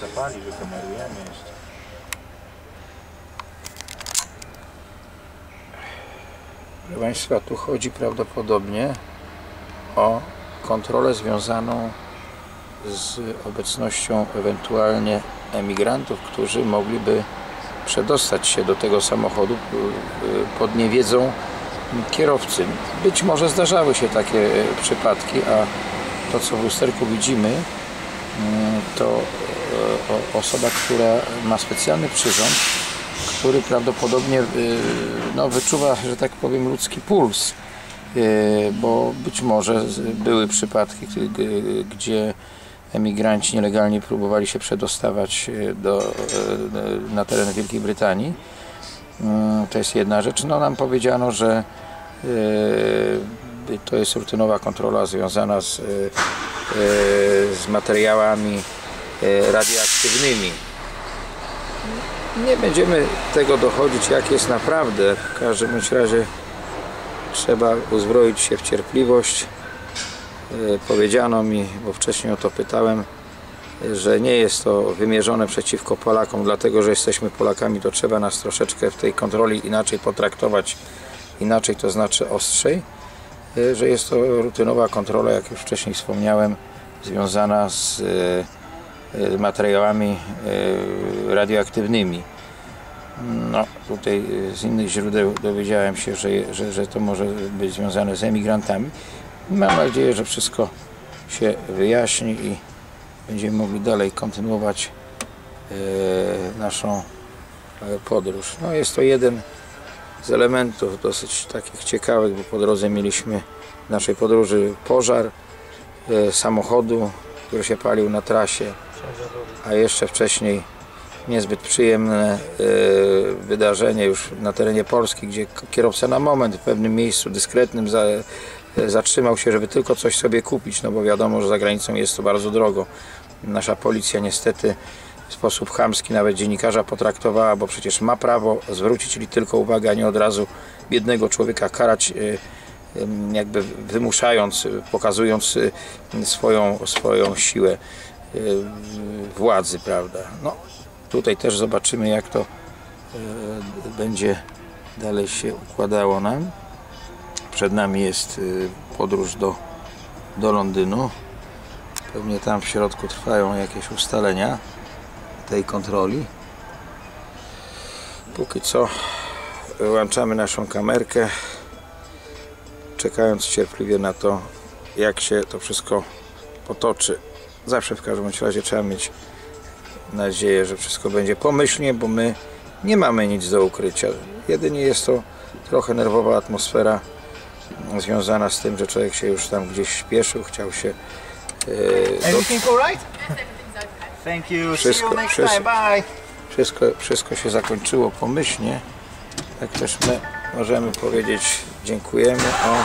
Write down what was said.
zapali, że kamerujemy jeszcze. Proszę Państwa, tu chodzi prawdopodobnie o kontrolę związaną z obecnością ewentualnie emigrantów, którzy mogliby przedostać się do tego samochodu pod niewiedzą kierowcy. Być może zdarzały się takie przypadki, a to co w lusterku widzimy to o- osoba, która ma specjalny przyrząd, który prawdopodobnie y, no, wyczuwa, że tak powiem, ludzki puls. Y, Bo być może były przypadki, gdzie emigranci nielegalnie próbowali się przedostawać do, na teren Wielkiej Brytanii. Mm, To jest jedna rzecz. No, nam powiedziano, że to jest rutynowa kontrola związana z, y, y, z materiałami y, radioaktywnymi. Nie będziemy tego dochodzić, jak jest naprawdę. W każdym razie trzeba uzbroić się w cierpliwość. E, Powiedziano mi, bo wcześniej o to pytałem, e, że nie jest to wymierzone przeciwko Polakom, dlatego że jesteśmy Polakami, to trzeba nas troszeczkę w tej kontroli inaczej potraktować, inaczej to znaczy ostrzej, e, że jest to rutynowa kontrola, jak już wcześniej wspomniałem, związana z e, e, materiałami radioaktywnymi. No, tutaj y, z innych źródeł dowiedziałem się, że, że, że to może być związane z emigrantami. Mam nadzieję, że wszystko się wyjaśni i będziemy mogli dalej kontynuować naszą podróż. No, jest to jeden z elementów dosyć takich ciekawych, bo po drodze mieliśmy w naszej podróży pożar e, samochodu, który się palił na trasie, a jeszcze wcześniej niezbyt przyjemne e, wydarzenie już na terenie Polski, gdzie kierowca na moment w pewnym miejscu dyskretnym e, zatrzymał się, żeby tylko coś sobie kupić, no bo wiadomo, że za granicą jest to bardzo drogo. Nasza policja niestety sposób chamski nawet dziennikarza potraktowała, bo przecież ma prawo zwrócić li tylko uwagę, a nie od razu biednego człowieka karać em, jakby wymuszając, e, pokazując e, swoją, swoją siłę władzy, prawda. No, tutaj też zobaczymy jak to będzie dalej się układało nam. Przed nami jest podróż do, do Londynu. Pewnie tam w środku trwają jakieś ustalenia tej kontroli. Póki co wyłączamy naszą kamerkę, czekając cierpliwie na to, jak się to wszystko potoczy. Zawsze w każdym razie trzeba mieć nadzieję, że wszystko będzie pomyślnie, bo my nie mamy nic do ukrycia. Jedynie jest to trochę nerwowa atmosfera związana z tym, że człowiek się już tam gdzieś śpieszył, chciał się e, do, Everything alright? Thank you. See Wszystko- you next wszystko. wszystko, wszystko się zakończyło pomyślnie. Tak też my możemy powiedzieć dziękujemy. O,